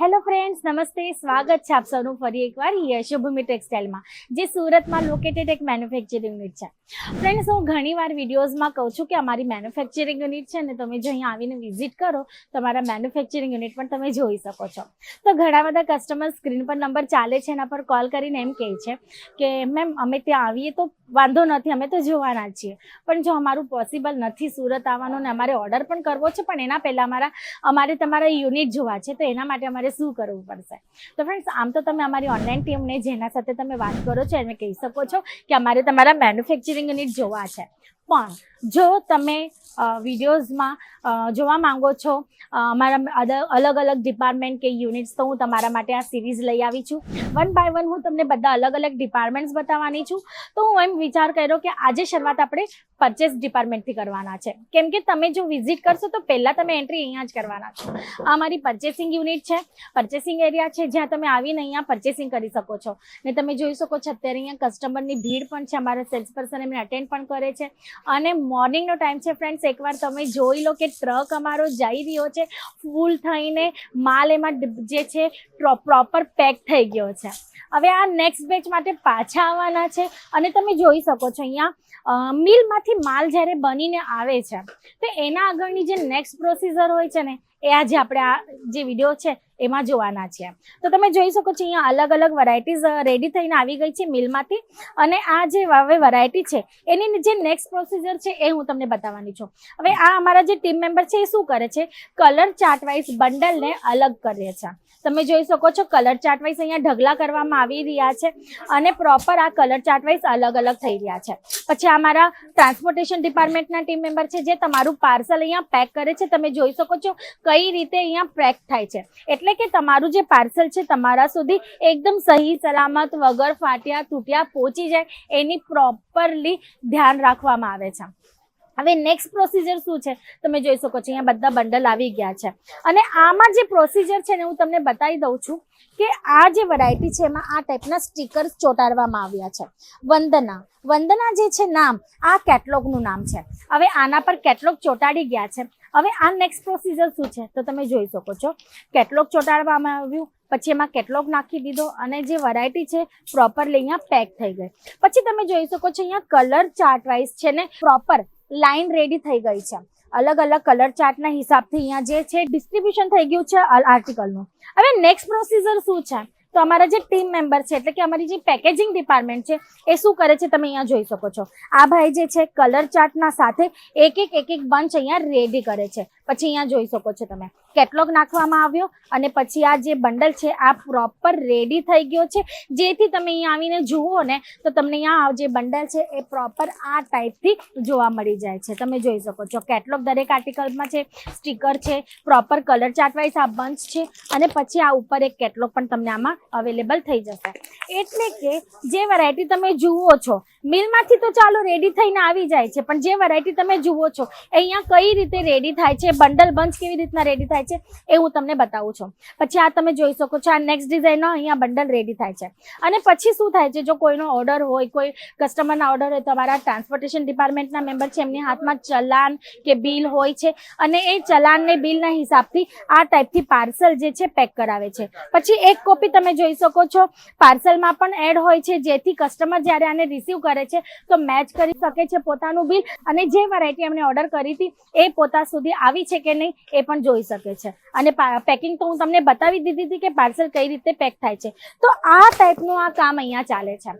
Hello friends નમસ્તે, સ્વાગત છે આપ સૌનું ફરી એકવાર યશોભૂમિ ટેક્સટાઇલમાં જે સુરતમાં લોકેટેડ એક મેન્યુફેક્ચરિંગ યુનિટ છે. ફ્રેન્ડ્સ હું ઘણીવાર વિડીયોઝમાં કહું છું કે અમારી મેન્યુફેક્ચરિંગ યુનિટ છે ને તમે જો અહીંયા આવીને વિઝિટ કરો, તમારા મેન્યુફેક્ચરિંગ યુનિટ પણ તમે જોઈ શકો છો. તો ઘણા બધા કસ્ટમર સ્ક્રીન પર નંબર ચાલે છે, એના પર કોલ કરીને એમ કહે છે કે મેમ અમે ત્યાં આવીએ તો વાંધો નથી, અમે તો જોવાના છીએ. પણ જો અમારું પોસિબલ નથી સુરત આવવાનું ને અમારે ઓર્ડર પણ કરવો છે, પણ એના પહેલાં અમારા, અમારે તમારા યુનિટ જોવા છે, તો એના માટે અમારે શું કરવું પડશે? તો ફ્રેન્ડ્સ આમ તો તમે અમારી ઓનલાઈન ટીમને જેના સાથે તમે વાત કરો છો, એને કહી શકો છો કે અમારે તમારા મેન્યુફેક્ચરિંગ યુનિટ જોવા છે. પણ જો તમે વિડીયોઝમાં જોવા માંગો છો? અમારા અલગ અલગ ડિપાર્ટમેન્ટ કે યુનિટ્સ તો હું તમારા માટે આ સિરીઝ લઈ આવી છું. વન બાય વન હું તમને બધા અલગ અલગ ડિપાર્ટમેન્ટ્સ બતાવવાની છું. તો હું એમ વિચાર કર્યો કે આજે શરૂઆત આપણે પરચેસ ડિપાર્ટમેન્ટથી કરવાના છે. કેમ કે તમે જો વિઝિટ કરશો તો પહેલાં તમે એન્ટ્રી અહીંયા જ કરવાના છો. આ અમારી પરચેસિંગ યુનિટ છે. પરચેસિંગ એરિયા છે જ્યાં તમે આવીને અહીંયા પરચેસિંગ કરી શકો છો. ને તમે જોઈ શકો છો અત્યારે અહીંયા કસ્ટમરની ભીડ પણ છે. અમારા સેલ્સ પર્સન એમને અટેન્ડ પણ કરે છે. અને મોર્નિંગનો ટાઈમ છે ફ્રેન્ડ્સ એકવાર તમે જોઈ લો કે ટ્રક અમારો જઈ રહ્યો છે. ફૂલ થઈને માલ એમાં જે છે પ્રોપર પેક થઈ ગયો છે. હવે આ નેક્સ્ટ બેચ માટે પાછા આવવાના છે અને તમે જોઈ શકો છો અહીંયા મિલમાંથી માલ જ્યારે બનીને આવે છે, તો એના આગળની જે નેક્સ્ટ પ્રોસીજર હોય છે ને એ આજે આપણે આ જે વીડિયો છે, એમાં જોવાના છે. તો તમે જોઈ શકો છો, અહીંયા અલગ અલગ વેરાયટીઝ રેડી થઈને આવી ગઈ છે મિલમાંથી અને આ જે હવે વેરાયટી છે, એની જે નેક્સ્ટ પ્રોસીજર છે, એ હું તમને બતાવવાની છું. હવે આ અમારા જે ટીમ મેમ્બર છે, એ શું કરે છે? કલર ચાર્ટ વાઇઝ બંડલને અલગ કરે છે. તમે જોઈ શકો છો કલર ચાર્ટ વાઇઝ અહીંયા ઢગલા કરવામાં આવી રહ્યા છે અને પ્રોપર આ કલર ચાર્ટ વાઇઝ અલગ અલગ થઈ રહ્યા છે. પછી અમારા ટ્રાન્સપોર્ટેશન ડિપાર્ટમેન્ટના ટીમ મેમ્બર છે, જે તમારું પાર્સલ અહીંયા પેક કરે છે. તમે જોઈ શકો છો કઈ રીતે અહીંયા પેક થાય છે. એટલે કે તમારું જે પાર્સલ છે તમારા સુધી એકદમ સહી, સલામત, વગર ફાટ્યા, તૂટ્યા પહોંચી જાય એની પ્રોપરલી ધ્યાન રાખવામાં આવે છે. હવે નેક્સ્ટ પ્રોસિજર શું છે? તમે જોઈ શકો છો, અહીંયા બધા બંડલ આવી ગયા છે. અને આમાં જે પ્રોસિજર છે ને હું તમને બતાવી દઉં છું કે આ જે વરાયટી છે એમાં આ ટાઈપના સ્ટીકર્સ ચોંટાડવામાં આવ્યા છે. વંદના. વંદના જે છે નામ, આ કેટલોગનું નામ છે. હવે આના પર કેટલોગ ચોંટાડી ગયા છે. હવે આ નેક્સ્ટ પ્રોસીજર શું છે? તો તમે જોઈ શકો છો. કેટલોગ ચોંટાડવામાં આવ્યું, પછી એમાં કેટલોગ નાખી દીધો અને જે વેરાયટી છે પ્રોપરલી અહીંયા પેક થઈ ગઈ. પછી તમે જોઈ શકો છો અહીંયા કલર ચાર્ટ વાઇઝ છે ને પ્રોપર લાઈન રેડી થઈ ગઈ છે. અલગ અલગ કલર ચાર્ટના હિસાબથી અહીંયા જે છે ડિસ્ટ્રીબ્યુશન થઈ ગયું છે આર્ટિકલનું હવે નેક્સ્ટ પ્રોસીજર શું છે? તો અમારા જે ટીમ મેમ્બર છે, એટલે કે અમારી જે પેકેજિંગ ડિપાર્ટમેન્ટ છે, એ શું કરે છે તમે અહીંયા જોઈ શકો છો. આ ભાઈ જે છે કલર ચાર્ટના સાથે એક એક એક એક બંચ અહીંયા રેડી કરે છે. પછી અહીંયા જોઈ શકો છો તમે. કેટલોગ નાખવામાં આવ્યો અને પછી આ જે બંડલ છે, આ પ્રોપર રેડી થઈ ગયો છે. જેથી તમે અહીંયા આવીને જુઓ ને, તો તમને અહીંયા જે બંડલ છે, એ પ્રોપર આ ટાઈપથી જોવા મળી જાય છે. તમે જોઈ શકો છો કેટલોગ દરેક આર્ટિકલમાં છે સ્ટીકર છે પ્રોપર કલર ચાર્ટવાઇઝ આ બંચ છે, અને પછી આ ઉપર એક કેટલોગ પણ તમને આમાં અવેલેબલ થઈ જશે. એટલે કે જે વેરાયટી તમે જુઓ છો, મિલમાંથી તો ચાલો રેડી થઈને આવી જાય છે, પણ જે વેરાયટી તમે જુઓ છો, અહીંયા કઈ રીતે રેડી થાય છે બંડલ બંચ કેવી રીતના રેડી થાય છે એ હું તમને બતાવું છું. પછી આ તમે જોઈ શકો છો, આ નેક્સ્ટ ડિઝાઇનનો અહીંયા બંડલ રેડી થાય છે. અને પછી શું થાય છે, જો કોઈનો ઓર્ડર હોય, કોઈ કસ્ટમરના ઓર્ડર હોય, તમારા ટ્રાન્સપોર્ટેશન ડિપાર્ટમેન્ટના મેમ્બર છે, એમની હાથમાં ચલાન કે બિલ હોય છે, અને એ ચલાન ને બિલના હિસાબથી આ ટાઈપથી પાર્સલ જે છે પેક કરાવે છે. પછી એક કોપી તમે જોઈ શકો છો પાર્સલમાં પણ એડ હોય છે, જેથી કસ્ટમર જ્યારે આને રિસીવ કરે છે, તો મેચ કરી શકે છે પોતાનું બિલ, અને જે વેરાયટી એમણે ઓર્ડર કરી હતી, એ પોતા સુધી આવી છે કે નહીં, એ પણ જોઈ શકે છે. અને પેકિંગ તો હું તમને બતાવી દીધી હતી કે પાર્સલ કઈ રીતે પેક થાય છે. તો આ ટાઈપનું આ કામ અહીંયા ચાલે છે.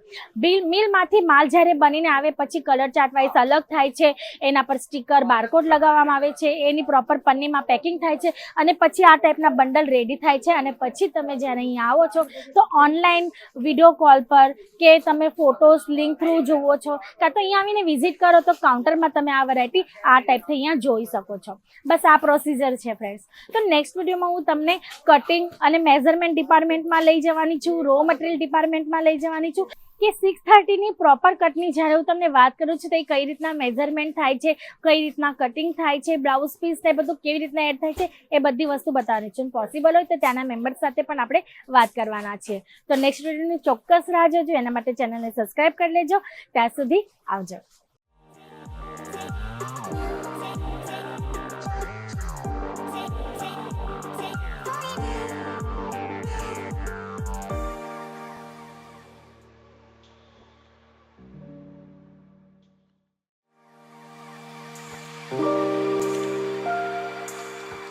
મિલમાંથી માલ જ્યારે બનીને આવે પછી કલર ચાર્ટ વાઇઝ અલગ થાય છે. એના પર સ્ટીકર બારકોડ લગાવવામાં આવે છે. એની પ્રોપર પન્નીમાં પેકિંગ થાય છે. અને પછી આ ટાઈપના બંડલ રેડી થાય છે. અને પછી તમે જ્યારે અહીંયા આવો છો, તો ઓનલાઈન વીડિયો કોલ પર કે તમે ફોટોસ લિંક થ્રુ જુઓ છો, કાં તો અહીંયા આવીને વિઝિટ કરો તો કાઉન્ટરમાં તમે આ વેરાયટી આ ટાઈપથી અહીંયા જોઈ શકો છો. બસ આ પ્રોસીજર છે ફ્રેન્ડ્સ તો નેક્સ્ટ વિડીયોમાં હું તમને કટિંગ અને મેઝરમેન્ટ ડિપાર્ટમેન્ટમાં લઈ જવાની છું રો મટીરિયલ ડિપાર્ટમેન્ટમાં લઈ જવાની છું કે સિક્સ થર્ટીની પ્રોપર કટની જ્યારે હું તમને વાત કરું છું તો એ કઈ રીતના મેઝરમેન્ટ થાય છે, કઈ રીતના કટિંગ થાય છે બ્લાઉઝ પીસ ને બધું કેવી રીતના એડ થાય છે એ બધી વસ્તુ બતાવવાની છે. પોસિબલ હોય તો ત્યાંના મેમ્બર્સ સાથે પણ આપણે વાત કરવાના છીએ તો નેક્સ્ટ વિડીયોની ચોક્કસ રાહ જોજો, એના માટે ચેનલને સબસ્ક્રાઈબ કરી લેજો. ત્યાં સુધી આવજો.